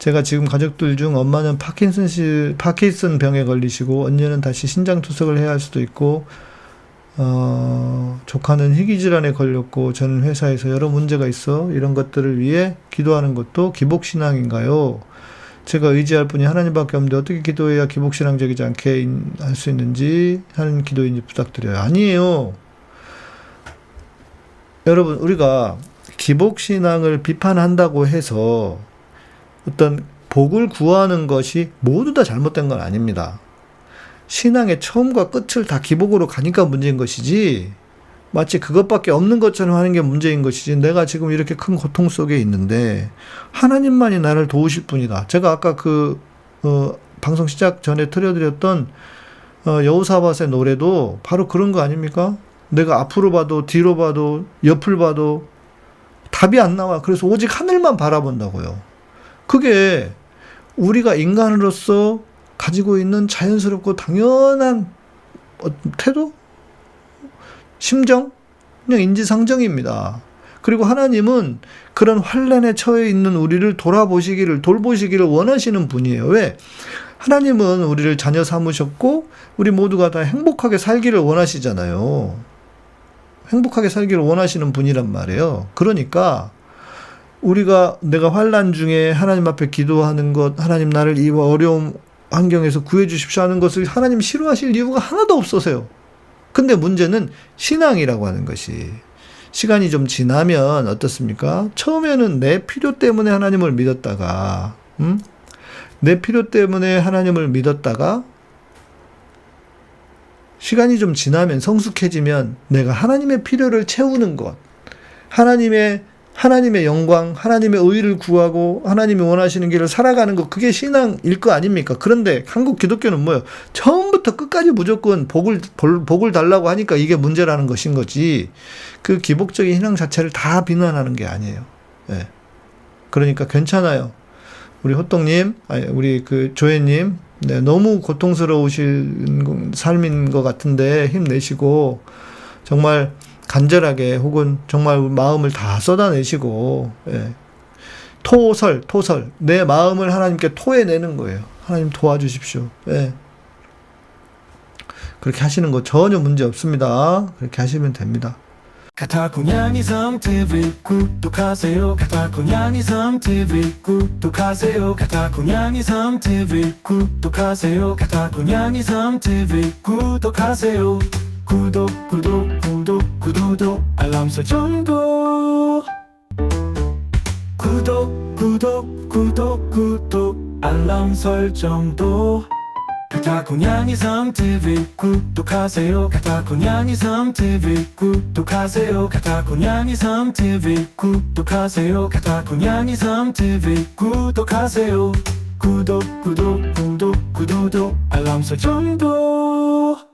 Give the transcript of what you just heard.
제가 지금 가족들 중 엄마는 파킨슨시 파킨슨 병에 걸리시고 언니는 다시 신장 투석을 해야 할 수도 있고 어, 조카는 희귀 질환에 걸렸고 저는 회사에서 여러 문제가 있어 이런 것들을 위해 기도하는 것도 기복 신앙인가요? 제가 의지할 분이 하나님밖에 없는데 어떻게 기도해야 기복 신앙적이지 않게 할 수 있는지 하는 기도인지 부탁드려요. 아니에요. 여러분 우리가 기복 신앙을 비판한다고 해서 어떤 복을 구하는 것이 모두 다 잘못된 건 아닙니다. 신앙의 처음과 끝을 다 기복으로 가니까 문제인 것이지 마치 그것밖에 없는 것처럼 하는 게 문제인 것이지 내가 지금 이렇게 큰 고통 속에 있는데 하나님만이 나를 도우실 분이다. 제가 아까 그 어, 방송 시작 전에 틀어드렸던 어, 여우사밧의 노래도 바로 그런 거 아닙니까? 내가 앞으로 봐도 뒤로 봐도 옆을 봐도 답이 안 나와. 그래서 오직 하늘만 바라본다고요. 그게 우리가 인간으로서 가지고 있는 자연스럽고 당연한 어, 태도? 심정? 그냥 인지상정입니다. 그리고 하나님은 그런 환란에 처해 있는 우리를 돌아보시기를, 돌보시기를 원하시는 분이에요. 왜? 하나님은 우리를 자녀 삼으셨고, 우리 모두가 다 행복하게 살기를 원하시잖아요. 행복하게 살기를 원하시는 분이란 말이에요. 그러니까, 우리가 내가 환란 중에 하나님 앞에 기도하는 것, 하나님 나를 이 어려움 환경에서 구해 주십시오 하는 것을 하나님 싫어하실 이유가 하나도 없어서요. 근데 문제는 신앙이라고 하는 것이 시간이 좀 지나면 어떻습니까? 처음에는 내 필요 때문에 하나님을 믿었다가, 음? 내 필요 때문에 하나님을 믿었다가, 시간이 좀 지나면 성숙해지면 내가 하나님의 필요를 채우는 것, 하나님의 하나님의 영광, 하나님의 의를 구하고 하나님이 원하시는 길을 살아가는 것 그게 신앙일 거 아닙니까? 그런데 한국 기독교는 뭐예요? 처음부터 끝까지 무조건 복을 볼- 복을 달라고 하니까 이게 문제라는 것인 거지. 그 기복적인 신앙 자체를 다 비난하는 게 아니에요. 예. 그러니까 괜찮아요. 우리 아니 우리 그 조혜님, 네, 너무 고통스러우신 삶인 것 같은데 힘내시고 정말 간절하게 혹은 정말 마음을 다 쏟아내시고 예. 토설 토설 내 마음을 하나님께 토해내는 거예요. 하나님 도와주십시오. 예. 그렇게 하시는 거 전혀 문제 없습니다. 그렇게 하시면 됩니다. 카타쿠냥이 섬 TV 구독하세요 카타쿠냥이 섬 TV 구독하세요 카타쿠냥이 섬 TV 구독하세요 카타쿠냥이 섬 TV 구독하세요 구독 구독 구독 구독 알람 설정도. 구독 구독 구독 구독 알람 설정도. 카타쿠냥이 섬 TV 구독하세요. 카타쿠냥이 섬 TV 구독하세요. 카타쿠냥이 섬 TV 구독하세요. 카타쿠냥이 섬 TV 구독하세요. 구독 구독 구독 구독 알람 설정도